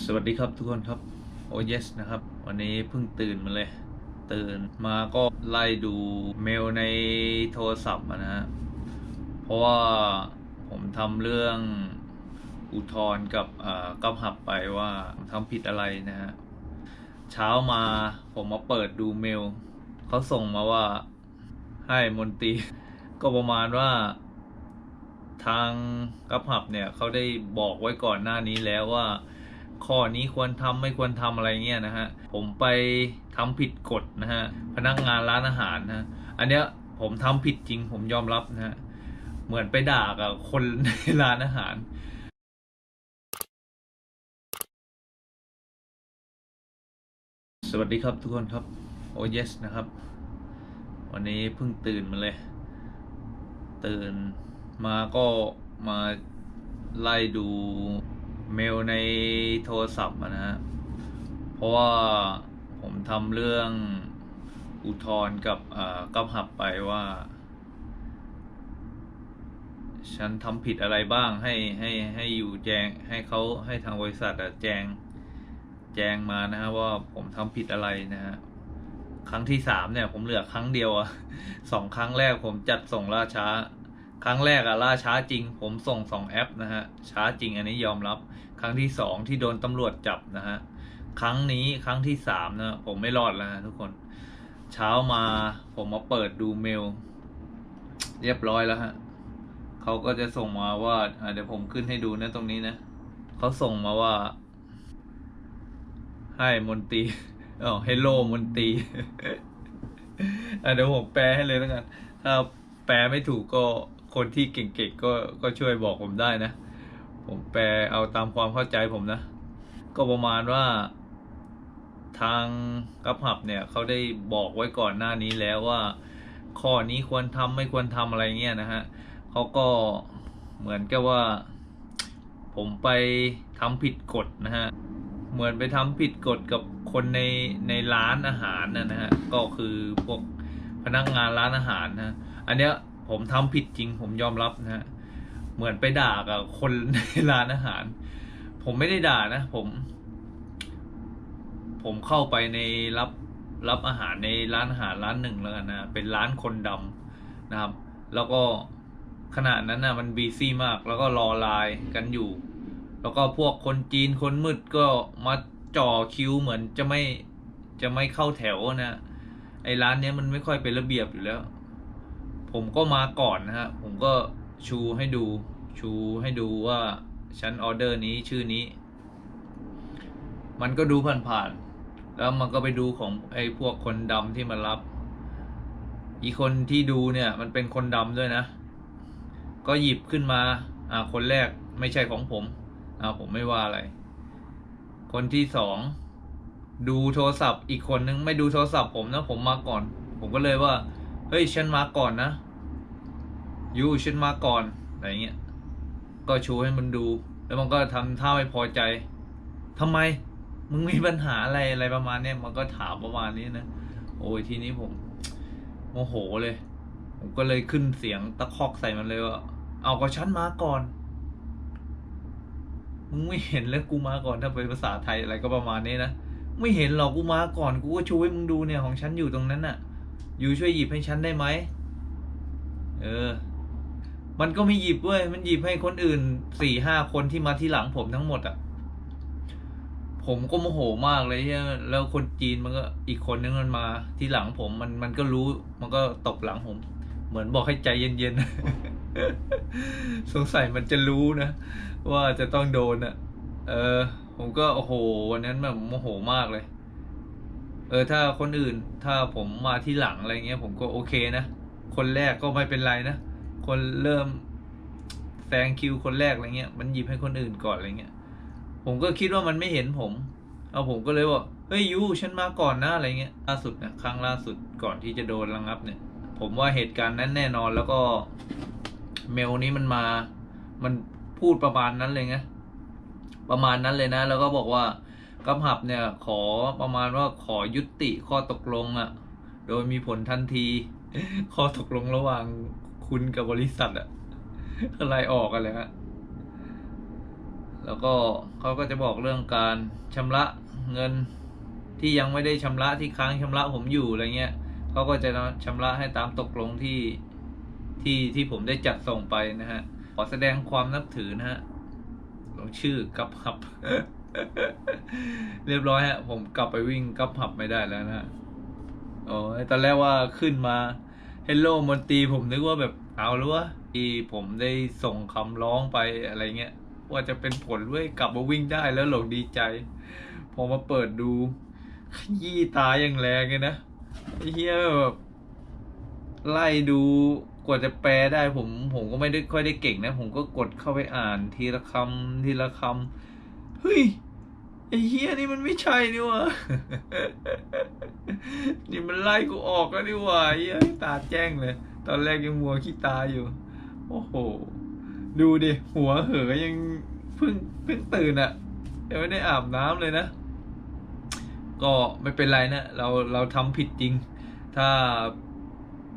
สวัสดีครับทุกคนครับโอเยสนะครับ วันนี้เพิ่งตื่นมาเลย ตื่นมาก็ไล่ดูเมลในโทรศัพท์นะฮะเพราะว่าผมทำเรื่องอุทธรณ์กับอ่อกับหับไปว่าทำผิดอะไรนะฮะเช้ามาผมมาเปิดดูเมลเขาส่งมาว่าให้มนตรีก็ประมาณว่าทางกับหับเนี่ยเขาได้บอกไว้ก่อนหน้านี้แล้วว่า ข้อนี้ควรทำไม่ควรทำอะไรเงี้ยนะฮะผมไปทำผิดกฎนะฮะพนักงานร้านอาหารนะะอันเนี้ยผมทำผิดจริงผมยอมรับนะฮะเหมือนไปด่ากับคนในร้านอาหารสวัสดีครับทุกคนครับโอเยสนะครับ วันนี้เพิ่งตื่นมาเลย ตื่นมาก็มาไล่ดู เมลในโทรศัพท์นะฮะ เพราะว่าผมทำเรื่องอุทธรณ์กับเอ่อกับหับไปว่า ฉันทำผิดอะไรบ้างให้ให้ให้อยู่แจงให้เขาให้ทางบริษัทแจงแจงมานะฮะว่าผมทำผิดอะไรนะฮะครั้งที่สามเนี่ยผมเหลือครั้งเดียวอะสองครั้งแรกผมจัดส่งล่าช้า ครั้งแรกอะล่าช้าจริง ผมส่งสองแอปนะฮะช้าจริงอันนี้ยอมรับ ครั้งที่สองที่โดนตำรวจจับนะฮะครั้งนี้ครั้งที่สามนะผมไม่รอดแล้วนะทุกคน เช้ามาผมมาเปิดดูเมล เรียบร้อยแล้วฮะเขาก็จะส่งมาว่าเดี๋ยวผมขึ้นให้ดูนะตรงนี้นะเขาส่งมาว่า ให้มนตีอ๋อเฮลโลมนตีเดี๋ยวผมแปลให้เลยแล้วกันถ้าแปลไม่ถูกก็ คนที่เก่งๆก็ก็ช่วยบอกผมได้นะ ผมแปลเอาตามความเข้าใจผมนะ ก็ประมาณว่าทางกับหับเนี่ยเขาได้บอกไว้ก่อนหน้านี้แล้วว่า ข้อนี้ควรทำไม่ควรทำอะไรเงี้ยนะฮะเขาก็เหมือนกับว่า ผมไปทำผิดกฎนะฮะเหมือนไปทำผิดกฎกับคนในในร้านอาหารนะนะฮะก็คือพวกพนักงานร้านอาหารนะอันเนี้ย ผมทำผิดจริง ผมยอมรับนะฮะเหมือนไปด่ากับคนในร้านอาหาร ผมไม่ได้ด่านะผม ผมเข้าไปในรับรับอาหารในร้านอาหารร้านหนึ่งแล้วกันนะเป็นร้านคนดำนะครับ แล้วก็ขณะนั้นนะมันบีซี่มาก แล้วก็รอไลน์กันอยู่ แล้วก็พวกคนจีนคนมืดก็มาจ่อคิวเหมือนจะไม่จะไม่เข้าแถวนะไอ้ร้านเนี้ยมันไม่ค่อยเป็นระเบียบอยู่แล้ว ผมก็มาก่อนนะฮะ ผมก็ชูให้ดู ชูให้ดูว่าฉันออเดอร์นี้ชื่อนี้ มันก็ดูผ่านๆ แล้วมันก็ไปดูของไอ้พวกคนดำที่มารับ อีกคนที่ดูเนี่ย มันเป็นคนดำด้วยนะ ก็หยิบขึ้นมา อ่า คนแรกไม่ใช่ของผม อ่า ผมไม่ว่าอะไร คนที่สองดูโทรศัพท์ อีกคนนึงไม่ดูโทรศัพท์ผมนะ ผมมาก่อน ผมก็เลยว่า เฮ้ยฉันมาก่อนนะยูฉันมาก่อนอะไรเงี้ยก็ชูให้มันดู แล้วมันก็ทำท่าไม่พอใจทำไมมึงมีปัญหาอะไรอะไรประมาณเนี้ยมันก็ถามประมาณนี้นะโอ้ยทีนี้ผมโมโหเลย ผมก็เลยขึ้นเสียงตะคอกใส่มันเลยว่าเอาก็ฉันมาก่อนมึงไม่เห็นแล้วกูมาก่อนถ้าเป็นภาษาไทยอะไรก็ประมาณนี้นะไม่เห็นหรอกกูมาก่อนกูก็ชูให้มึงดูเนี่ยของฉันอยู่ตรงนั้นน่ะ ยู่ช่วยหยิบให้ฉันได้ไหมเออ มันก็ไม่หยิบเว้ย มันหยิบให้คนอื่นสี่ห้าคนที่มาที่หลังผมทั้งหมดอะ ผมก็โมโหมากเลยแล้วคนจีนมันก็อีกคนนึงมันมาที่หลังผม มันมันก็รู้ มันก็ตบหลังผม เหมือนบอกให้ใจเย็นๆ สงสัยมันจะรู้นะ ว่าจะต้องโดนอะ เออ ผมก็โอ้โหวันนั้นแบบโมโหมากเลย เออถ้าคนอื่นถ้าผมมาที่หลังอะไรเงี้ยผมก็โอเคนะ คนแรกก็ไม่เป็นไรนะ คนเริ่มแซงคิวคนแรกอะไรเงี้ยมันหยิบให้คนอื่นก่อนอะไรเงี้ยผมก็คิดว่ามันไม่เห็นผม เอาผมก็เลยว่าเฮ้ยยูฉันมาก่อนนะอะไรเงี้ยล่าสุดนะครั้งล่าสุดก่อนที่จะโดนระงับเนี่ย ผมว่าเหตุการณ์นั้นแน่นอนแล้วก็เมลนี้มันมา มันพูดประมาณนั้นเลยไงประมาณนั้นเลยนะ แล้วก็บอกว่า กำหับเนี่ยขอประมาณว่าขอยุติข้อตกลงอะ่ะ โดยมีผลทันที ข้อตกลงระหว่างคุณกับบริษัทอะ่ะอะไรออกกันเลยฮะแล้วก็เขาก็จะบอกเรื่องการชำระเงินที่ยังไม่ได้ชำระที่ค้างชำระผมอยู่อะไรเงี้ยเขาก็จะชำระให้ตามตกลงที่ที่ที่ผมได้จัดส่งไปนะฮะขอแสดงความนับถือนะฮะลงชื่อกับหับ เรียบร้อยฮะ ผมกลับไปวิ่งกับหับไม่ได้แล้วนะฮะโอ้ตอนแรกว่าขึ้นมาเฮลโลมนตีผมนึกว่าแบบเอาหรือวะที่ผมได้ส่งคำร้องไปอะไรเงี้ย ว่าจะเป็นผลด้วยกลับมาวิ่งได้แล้วหลงดีใจ พอมาเปิดดู ยี้ตาอย่างแรงเลยนะเฮียแบบไล่ดูกว่าจะแปลได้ผม ผมก็ไม่ได้ค่อยได้เก่งนะ ผมก็กดเข้าไปอ่านทีละคำทีละคำ เฮ้ยไอ้เฮียนี่มันไม่ใช่นี่วะนี่มันไล่กูออกแล้วนี่ว่าเฮียตาแจ้งเลย ตอนแรกยังมัวขี้ตาอยู่ โอ้โห ดูดิ หัวเหอยังเพิ่งเพิ่งตื่นอะ่ะยังไม่ได้อาบน้ำเลยนะ ก็ไม่เป็นไรนะ เราเราทำผิดจริง ถ้า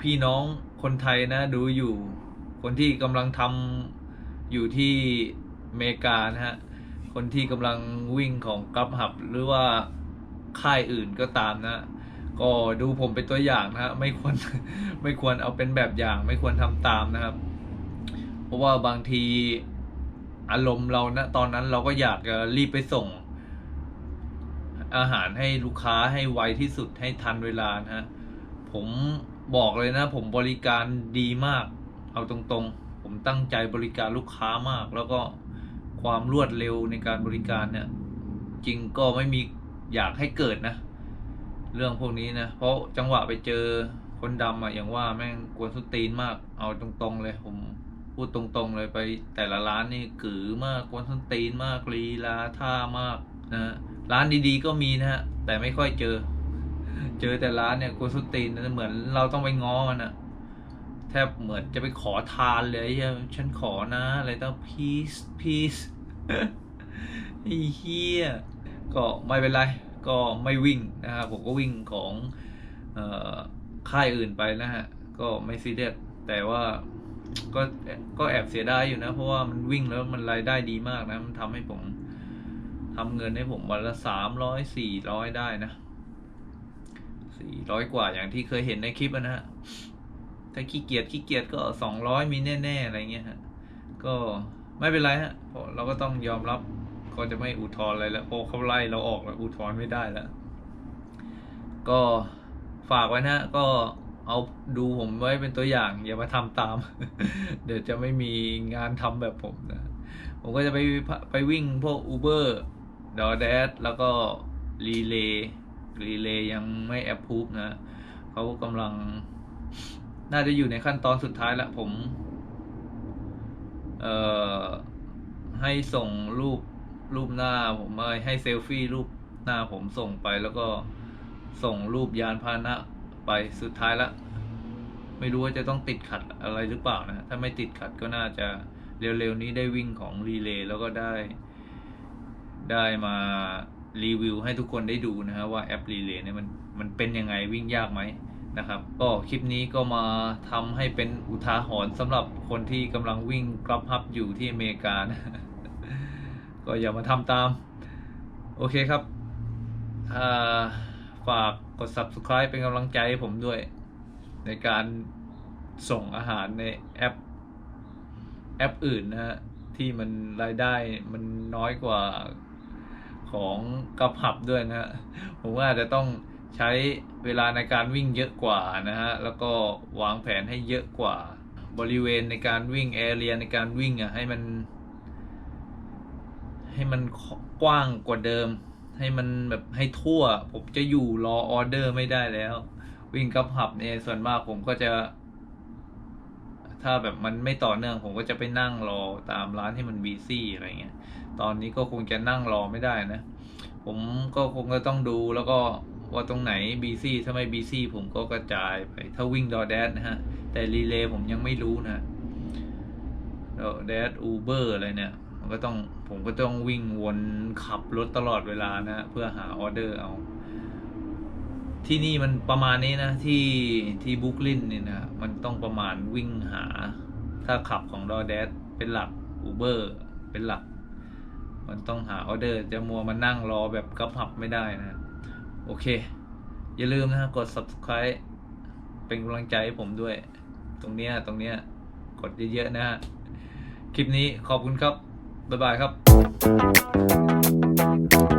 พี่น้องคนไทยนะ ดูอยู่ คนที่กำลังทำอยู่ที่อเมริกานะฮะ คนที่กำลังวิ่งของกัฟหับหรือว่าค่ายอื่นก็ตามนะ ก็ดูผมเป็นตัวอย่างนะฮะไม่ควรไม่ควรเอาเป็นแบบอย่าง ไม่ควรทำตามนะครับ เพราะว่าบางทีอารมณ์เรานะตอนนั้นเราก็อยากจะรีบไปส่ง อาหารให้ลูกค้าให้ไวที่สุดให้ทันเวลานะฮะผมบอกเลยนะ ผมบริการดีมาก เอาตรงๆ ผมตั้งใจบริการลูกค้ามากแล้วก็ ความรวดเร็วในการบริการเนี่ย จริงก็ไม่มีอยากให้เกิดนะ เรื่องพวกนี้นะ เพราะจังหวะไปเจอคนดำอะอย่างว่าแม่งกวนสุตีนมากเอาตรงๆเลยผมพูดตรงๆเลยไปแต่ละร้านนี่กือมากกวนสุตีนมากลีลาท่ามากนะร้านดีๆก็มีนะฮะแต่ไม่ค่อยเจอ เจอแต่ร้านเนี่ยกวนสุตีนนะเหมือนเราต้องไปง้อมันอะแทบเหมือนจะไปขอทานเลยเหี้ยฉันขอนะอะไรต้อง peace peace ไอ้เฮียก็ไม่เป็นไร ก็ไม่วิ่งนะครับผมก็วิ่งของค่ายอื่นไปนะฮะ ก็ไม่ซีเรียสแต่ว่าก็ก็แอบเสียดายอยู่นะ เพราะว่ามันวิ่งแล้วมันรายได้ดีมากนะ มันทำให้ผมทำเงินให้ผมวันละสามร้อยสี่ร้อยได้นะสี่ร้อยกว่าอย่างที่เคยเห็นในคลิปนะฮะ ถ้าขี้เกียจขี้เกียจก็สองร้อยมีแน่ ๆ อะไรเงี้ยฮะ ก็ ไม่เป็นไรฮะเพราะเราก็ต้องยอมรับก็จะไม่อุทธรณ์อะไรแล้วเพราะเขาไล่เราออกแล้วอุทธรณ์ไม่ได้แล้ว ก็ฝากไว้นะก็เอาดูผมไว้เป็นตัวอย่าง อย่ามาทำตาม เดี๋ยวจะไม่มีงานทำแบบผมนะ ผมก็จะไปไปวิ่งพวก Uber ดอ d ด s แล้วก็รีเลย์รีเลย์ยังไม่แอปพูฟนะเขากำลัง น่าจะอยู่ในขั้นตอนสุดท้ายแล้วผม เอ่อให้ส่งรูปรูปหน้าผมเอยให้เซลฟี่รูปหน้าผมส่งไปแล้วก็ส่งรูปยานพาหนะไปสุดท้ายละ ไม่รู้ว่าจะต้องติดขัดอะไรหรือเปล่านะ ถ้าไม่ติดขัดก็น่าจะเร็วๆนี้ได้วิ่งของรีเลย์แล้วก็ได้ ได้มารีวิวให้ทุกคนได้ดูนะฮะว่าแอปรีเลย์เนี่ยมันมันเป็นยังไงวิ่งยากไหม นะครับ ก็คลิปนี้ก็มาทำให้เป็นอุทาหรณ์สำหรับคนที่กำลังวิ่งกรับฮับอยู่ที่อเมริกานะก็อย่ามาทำตาม โอเคครับาฝากกด subscribe เป็นกำลังใจให้ผมด้วย ในการส่งอาหารในแอป แอปอื่นนะฮะ ที่มันรายได้มันน้อยกว่าของกับหับด้วยนะฮะ ผมว่าจะต้อง ใช้เวลาในการวิ่งเยอะกว่านะฮะ แล้วก็วางแผนให้เยอะกว่า บริเวณในการวิ่งแอเรียในการวิ่งอะให้มัน ให้มันกว้างกว่าเดิม ให้มันแบบให้ทั่ว ผมจะอยู่รอออเดอร์ไม่ได้แล้ว วิ่งกับหับเนี่ยส่วนมากผมก็จะ ถ้าแบบมันไม่ต่อเนื่อง ผมก็จะไปนั่งรอตามร้านที่มันบีซี่อะไรเงี้ย ตอนนี้ก็คงจะนั่งรอไม่ได้นะ ผมก็คงจะต้องดูแล้วก็ ว่าตรงไหนบีซี่ถ้าไม่บีซี่ผมก็กระจายไปถ้าวิ่งดอแดดนะฮะ แต่รีเลย์ผมยังไม่รู้นะดอแดดอูเบอร์อะไรเนี่ยมันก็ต้องผมก็ต้องวิ่งวนขับรถตลอดเวลานะ เพื่อหาออเดอร์เอา ที่นี่มันประมาณนี้นะ ที่ที่บุคลินเนี่ยนะมันต้องประมาณวิ่งหา ถ้าขับของดอแดดเป็นหลักอูเบอร์เป็นหลัก มันต้องหาออเดอร์จะมัวมานั่งรอแบบกับหับไม่ได้นะ โอเค อย่าลืมนะกด subscribe เป็นกำลังใจให้ผมด้วย ตรงเนี้ยตรงเนี้ยกดเยอะๆนะฮะ คลิปนี้ขอบคุณครับ บ๊ายบายครับ